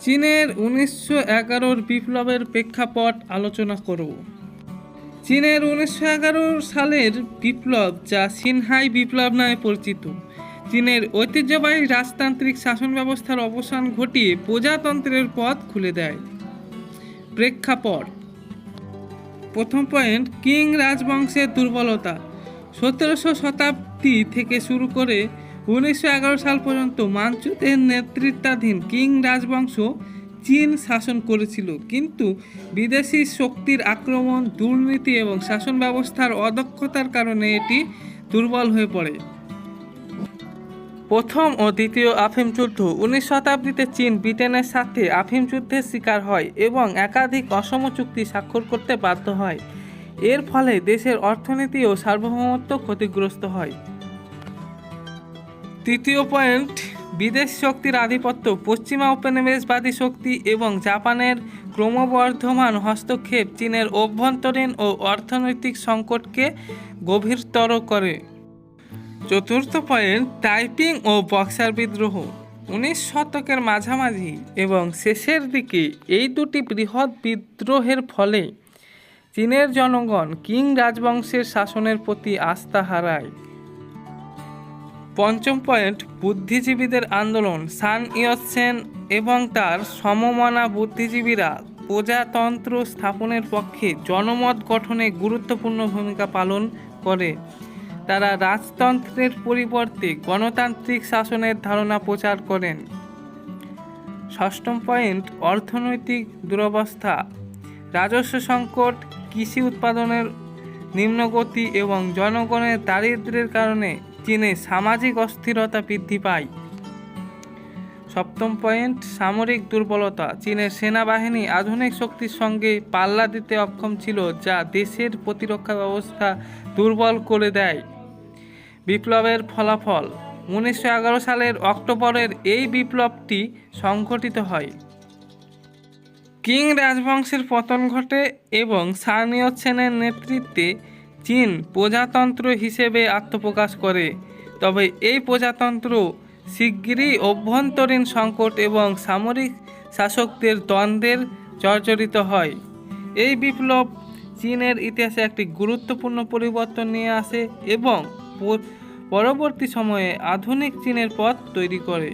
চীনের উনিশশো এগারোর বিপ্লবের প্রেক্ষাপট আলোচনা করব। চীনের উনিশশো এগারো সালের বিপ্লব যা সিনহাই বিপ্লব নামে পরিচিত। চীনের ঐতিহ্যবাহী রাজতান্ত্রিক শাসন ব্যবস্থার অবসান ঘটিয়ে প্রজাতন্ত্রের পথ খুলে দেয়। প্রেক্ষাপট। প্রথম পয়েন্ট, কিং রাজবংশের দুর্বলতা। সতেরোশো শতাব্দী থেকে শুরু করে উনিশশো এগারো সাল পর্যন্ত মানচুতের নেতৃত্বাধীন কিং রাজবংশ চীন শাসন করেছিল। কিন্তু বিদেশি শক্তির আক্রমণ, দুর্নীতি এবং শাসন ব্যবস্থার অদক্ষতার কারণে এটি দুর্বল হয়ে পড়ে। প্রথম ও দ্বিতীয় আফিম যুদ্ধ উনিশ শতাব্দীতে চীন ব্রিটেনের সাথে আফিম যুদ্ধের শিকার হয় এবং একাধিক অসম চুক্তি স্বাক্ষর করতে বাধ্য হয়। এর ফলে দেশের অর্থনীতি ও সার্বভৌমত্ব ক্ষতিগ্রস্ত হয়। তৃতীয় পয়েন্ট, বিদেশ শক্তির আধিপত্য, পশ্চিমা উপনিবেশবাদী শক্তি এবং জাপানের ক্রমবর্ধমান হস্তক্ষেপ চীনের অভ্যন্তরীণ ও অর্থনৈতিক সংকটকে গভীরতর করে। চতুর্থ পয়েন্ট, টাইপিং ও বক্সার বিদ্রোহ। উনিশ শতকের মাঝামাঝি এবং শেষের দিকে এই দুটি বৃহৎ বিদ্রোহের ফলে চীনের জনগণ কিং রাজবংশের শাসনের প্রতি আস্থা হারায়। পঞ্চম পয়েন্ট, বুদ্ধিজীবীদের আন্দোলন, সান ইয়ৎসেন এবং তার সমমনা বুদ্ধিজীবীরা প্রজাতন্ত্র স্থাপনের পক্ষে জনমত গঠনে গুরুত্বপূর্ণ ভূমিকা পালন করে। তারা রাজতন্ত্রের পরিবর্তে গণতান্ত্রিক শাসনের ধারণা প্রচার করেন। ষষ্ঠম পয়েন্ট, অর্থনৈতিক দুরবস্থা, রাজস্ব সংকট, কৃষি উৎপাদনের নিম্নগতি এবং জনগণের দারিদ্র্যের কারণে চীনে সামাজিক অস্থিরতা বৃদ্ধি পায়। সপ্তম পয়েন্ট, সামরিক দুর্বলতা। চীনের সেনাবাহিনী আধুনিক শক্তির সঙ্গে পাল্লা দিতে অক্ষম ছিল, যা দেশের প্রতিরক্ষা ব্যবস্থা দুর্বল করে দেয়। বিপ্লবের ফলাফল, উনিশশো এগারো সালের অক্টোবরের এই বিপ্লবটি সংঘটিত হয়। কিং রাজবংশের পতন ঘটে এবং সানিয়ত সেনের নেতৃত্বে চীন প্রজাতন্ত্র হিসেবে আত্মপ্রকাশ করে। তবে এই প্রজাতন্ত্র শিগগিরই অভ্যন্তরীণ সংকট এবং সামরিক শাসকদের দ্বন্দ্বের জর্জরিত হয়। এই বিপ্লব চীনের ইতিহাসে একটি গুরুত্বপূর্ণ পরিবর্তন নিয়ে আসে এবং পরবর্তী সময়ে আধুনিক চীনের পথ তৈরি করে।